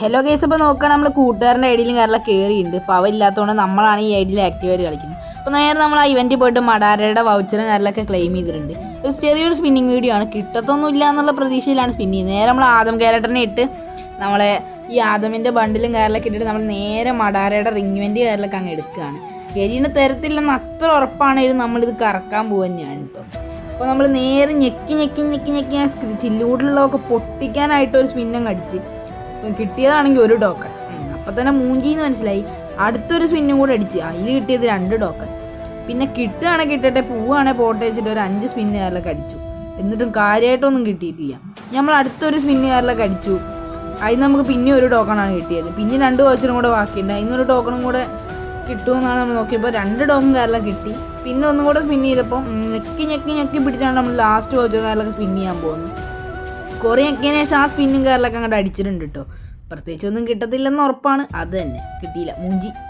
Hello case ഇപ്പോൾ നോക്കുക നമ്മൾ കൂട്ടുകാരന്റെ ഐഡിയിലും കാരണം കയറിയിട്ടുണ്ട് അപ്പോൾ അവരില്ലാത്തതുകൊണ്ട് നമ്മളാണ് ഈ ഐഡിയിൽ ആക്റ്റീവായിട്ട് കളിക്കുന്നത്. അപ്പോൾ നേരെ നമ്മൾ ആ ഇവന്റിൽ പോയിട്ട് മടാരയുടെ വൗച്ചറും കാര്യങ്ങളൊക്കെ ക്ലെയിം ചെയ്തിട്ടുണ്ട്. ഒരു ചെറിയൊരു സ്പിന്നിങ് വീഡിയോ ആണ്. കിട്ടത്തൊന്നും ഇല്ല എന്നുള്ള പ്രതീക്ഷയിലാണ് സ്പിൻ നേരെ നമ്മൾ ആദം ക്യാരക്ടറിനെ ഇട്ട് നമ്മളെ ഈ ആദമിന്റെ ബണ്ടിലും കാര്യങ്ങളൊക്കെ ഇട്ടിട്ട് നമ്മൾ നേരെ മടാരയുടെ റിംഗ് ഇവന്റ് കാര്യങ്ങളൊക്കെ അങ്ങ് എടുക്കുകയാണ്. ഗരീനെ തരത്തില്ലെന്ന് അത്ര ഉറപ്പാണെങ്കിലും നമ്മളിത് കറക്കാൻ പോകുക തന്നെയാണ് കേട്ടോ അപ്പോൾ നമ്മൾ നേരെ ഞെക്കി ഞെക്കി ഞെക്കി ഞെക്കി ആ ചില്ലൂടിലുള്ളതൊക്കെ പൊട്ടിക്കാനായിട്ട് ഒരു സ്പിന്നങ്ങ് ഇപ്പം കിട്ടിയതാണെങ്കിൽ ഒരു ടോക്കൺ. അപ്പം തന്നെ മൂഞ്ചിന്ന് മനസ്സിലായി. അടുത്തൊരു സ്പിന്നും കൂടെ അടിച്ച്. അതിൽ കിട്ടിയത് രണ്ട് ടോക്കൺ. പിന്നെ കിട്ടുകയാണെങ്കിൽ കിട്ടട്ടെ പോവുകയാണെങ്കിൽ പോട്ടെ വെച്ചിട്ട് ഒരു അഞ്ച് സ്പിന്ന് അടിച്ചു. എന്നിട്ടും കാര്യമായിട്ടൊന്നും കിട്ടിയിട്ടില്ല. നമ്മൾ അടുത്തൊരു സ്പിന്ന് കാറിലൊക്കെ അടിച്ചു. അതിന് നമുക്ക് പിന്നെ ഒരു ടോക്കണാണ് കിട്ടിയത്. പിന്നെ രണ്ട് വോച്ചറും കൂടെ ബാക്കിയുണ്ട്. അതിനൊരു ടോക്കണും കൂടെ കിട്ടുമെന്നാണ് നമ്മൾ നോക്കിയപ്പോൾ രണ്ട് ടോക്കൺ കാരിലൊക്കെ കിട്ടി. പിന്നെ ഒന്നും കൂടെ സ്പിൻ ചെയ്തപ്പോൾ ഞെക്കി ഞെക്കി ഞെക്കി പിടിച്ചാണ് നമ്മൾ ലാസ്റ്റ് വോച്ചർ കാരിലൊക്കെ സ്പിൻ ചെയ്യാൻ പോകുന്നത്. കുറേ ഞെക്കിയതിന് ശേഷം ആ സ്പിന്നും കയറിലൊക്കെ അങ്ങോട്ട് അടിച്ചിട്ടുണ്ട് കേട്ടോ പ്രത്യേകിച്ചൊന്നും കിട്ടത്തില്ലെന്ന് ഉറപ്പാണ്. അത് തന്നെ. കിട്ടിയില്ല. മൂഞ്ചി.